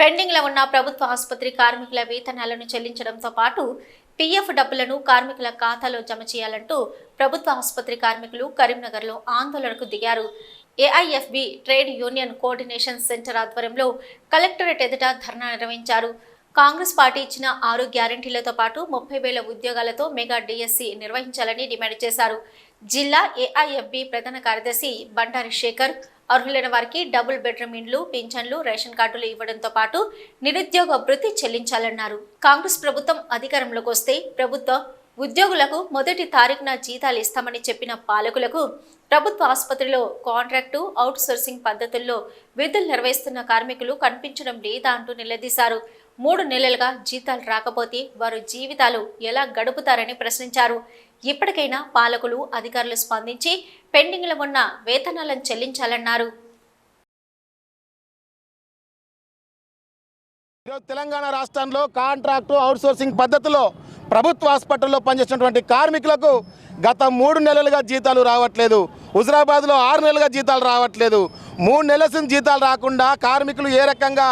పెండింగ్లో ఉన్న ప్రభుత్వ ఆసుపత్రి కార్మికుల వేతనాలను చెల్లించడంతో పాటు పీఎఫ్ డబ్బులను కార్మికుల ఖాతాలో జమ చేయాలంటూ ప్రభుత్వ ఆసుపత్రి కార్మికులు కరీంనగర్లో ఆందోళనకు దిగారు. AIFB trade union coordination centre ఆధ్వర్యంలో కలెక్టరేట్ ఎదుట ధర్నా నిర్వహించారు. కాంగ్రెస్ పార్టీ ఇచ్చిన ఆరు గ్యారంటీలతో పాటు ముప్పై వేల ఉద్యోగాలతో మెగా డిఎస్సి నిర్వహించాలని డిమాండ్ చేశారు. జిల్లా ఏఐఎఫ్బి ప్రధాన కార్యదర్శి బండారి శేఖర్ అర్హులైన వారికి డబుల్ బెడ్రూమ్ ఇండ్లు పింఛన్లు రేషన్ కార్డులు ఇవ్వడంతో పాటు నిరుద్యోగ భృతి చెల్లించాలన్నారు. కాంగ్రెస్ ప్రభుత్వం అధికారంలోకి వస్తే ప్రభుత్వ ఉద్యోగులకు మొదటి తారీఖున జీతాలు ఇస్తామని చెప్పిన పాలకులకు ప్రభుత్వ ఆసుపత్రిలో కాంట్రాక్టు అవుట్ సోర్సింగ్ పద్ధతుల్లో విధులు నిర్వహిస్తున్న కార్మికులు కనిపించడం లేదా అంటూ నిలదీశారు. మూడు నెలలుగా జీతాలు రాకపోతే వారు జీవితాలు ఎలా గడుపుతారని ప్రశ్నించారు. ఇప్పటికైనా పాలకులు అధికారులు స్పందించి పెండింగ్లో ఉన్న వేతనాలను చెల్లించాలన్నారు. తెలంగాణ రాష్ట్రంలో కాంట్రాక్టు అవుట్సోర్సింగ్ పద్ధతిలో ప్రభుత్వ హాస్పిటల్లో పనిచేసినటువంటి కార్మికులకు గత మూడు నెలలుగా జీతాలు రావట్లేదు. హుజరాబాద్లో ఆరు నెలలుగా జీతాలు రావట్లేదు. మూడు నెలల జీతాలు రాకుండా కార్మికులు ఏ రకంగా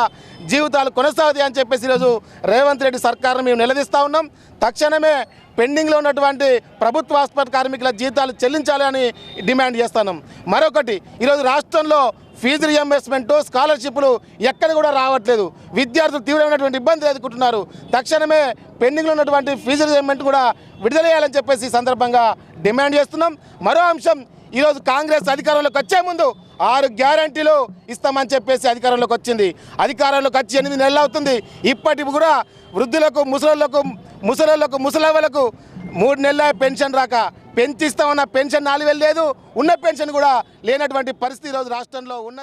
జీవితాలు కొనసాగుతాయి అని చెప్పేసి ఈరోజు రేవంత్ రెడ్డి సర్కార్ను మేము నిలదీస్తూ ఉన్నాం. తక్షణమే పెండింగ్లో ఉన్నటువంటి ప్రభుత్వ ఆసుపత్రి కార్మికుల జీతాలు చెల్లించాలని డిమాండ్ చేస్తున్నాం మరొకటి ఈరోజు రాష్ట్రంలో ఫీజు రియంబర్స్మెంట్ స్కాలర్షిప్లు ఎక్కడ కూడా రావట్లేదు. విద్యార్థులు తీవ్రమైనటువంటి ఇబ్బందులు ఎదుర్కొంటున్నారు. తక్షణమే పెండింగ్లో ఉన్నటువంటి ఫీజు రియంబర్స్మెంట్ కూడా విడుదల చేయాలని చెప్పేసి సందర్భంగా డిమాండ్ చేస్తున్నాం. మరో అంశం ఈరోజు కాంగ్రెస్ అధికారంలోకి వచ్చే ముందు ఆరు గ్యారంటీలు ఇస్తామని చెప్పేసి అధికారంలోకి వచ్చింది. అధికారంలోకి వచ్చి ఎనిమిది నెలలు అవుతుంది. ఇప్పటికి కూడా వృద్ధులకు ముసలిళ్ళకు ముసలోళ్ళకు ముసలవ్వలకు మూడు నెలల పెన్షన్ రాక పెంచిస్తామన్న పెన్షన్ నాలుగు వేలు లేదు ఉన్న పెన్షన్ కూడా లేనటువంటి పరిస్థితి ఈరోజు రాష్ట్రంలో ఉన్నది.